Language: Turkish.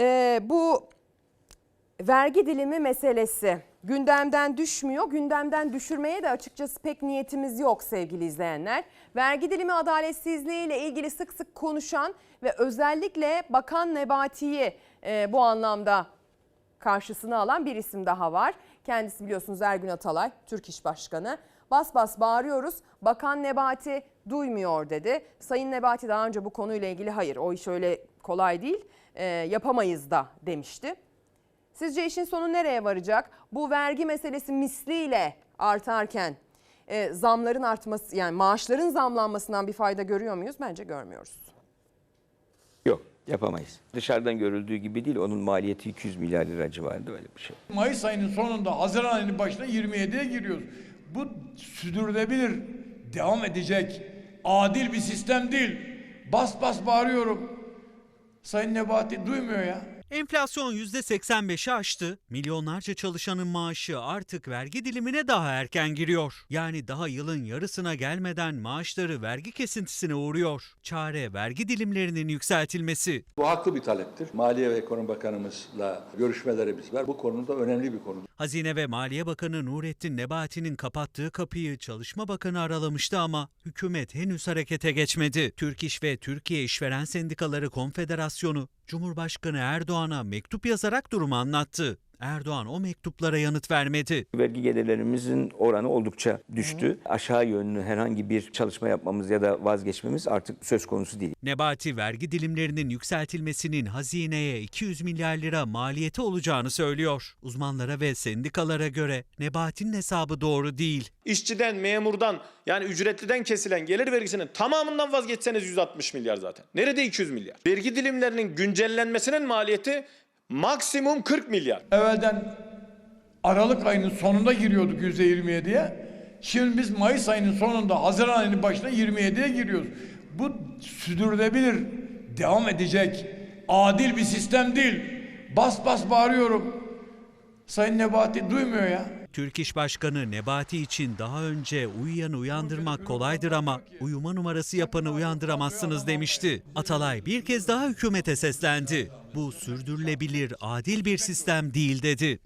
Ee, bu vergi dilimi meselesi gündemden düşmüyor. Gündemden düşürmeye de açıkçası pek niyetimiz yok sevgili izleyenler. Vergi dilimi adaletsizliği ile ilgili sık sık konuşan ve özellikle Bakan Nebati'yi e, bu anlamda karşısına alan bir isim daha var. Kendisi biliyorsunuz Ergün Atalay, Türk İş Başkanı. Bas bas bağırıyoruz. Bakan Nebati duymuyor dedi. Sayın Nebati daha önce bu konuyla ilgili hayır o iş öyle kolay değil e, yapamayız da demişti. Sizce işin sonu nereye varacak? Bu vergi meselesi misliyle artarken e, zamların artması yani maaşların zamlanmasından bir fayda görüyor muyuz? Bence görmüyoruz. Yok yapamayız. Dışarıdan görüldüğü gibi değil onun maliyeti 200 milyar lira civarında öyle bir şey. Mayıs ayının sonunda Haziran ayının başına 27'ye giriyoruz. Bu sürdürülebilir, devam edecek, adil bir sistem değil. Bas bas bağırıyorum. Sayın Nebati duymuyor ya. Enflasyon %85'i aştı. Milyonlarca çalışanın maaşı artık vergi dilimine daha erken giriyor. Yani daha yılın yarısına gelmeden maaşları vergi kesintisine uğruyor. Çare vergi dilimlerinin yükseltilmesi. Bu haklı bir taleptir. Maliye ve Ekonomi Bakanımızla görüşmelerimiz var. Bu konuda önemli bir konu. Hazine ve Maliye Bakanı Nurettin Nebati'nin kapattığı kapıyı Çalışma Bakanı aralamıştı ama hükümet henüz harekete geçmedi. Türk İş ve Türkiye İşveren Sendikaları Konfederasyonu Cumhurbaşkanı Erdoğan'a mektup yazarak durumu anlattı. Erdoğan o mektuplara yanıt vermedi. Vergi gelirlerimizin oranı oldukça düştü. Aşağı yönlü herhangi bir çalışma yapmamız ya da vazgeçmemiz artık söz konusu değil. Nebati vergi dilimlerinin yükseltilmesinin hazineye 200 milyar lira maliyeti olacağını söylüyor. Uzmanlara ve sendikalara göre Nebati'nin hesabı doğru değil. İşçiden, memurdan yani ücretliden kesilen gelir vergisinin tamamından vazgeçseniz 160 milyar zaten. Nerede 200 milyar? Vergi dilimlerinin güncellenmesinin maliyeti maksimum 40 milyar. Evvelden Aralık ayının sonunda giriyorduk %27'ye. Şimdi biz Mayıs ayının sonunda Haziran ayının başına 27'ye giriyoruz. Bu sürdürülebilir, devam edecek, adil bir sistem değil. Bas bas bağırıyorum. Sayın Nebati duymuyor ya. Türk İş Başkanı Nebati için daha önce uyuyanı uyandırmak kolaydır ama uyuma numarası yapanı uyandıramazsınız demişti. Atalay bir kez daha hükümete seslendi. Bu sürdürülebilir, adil bir sistem değil dedi.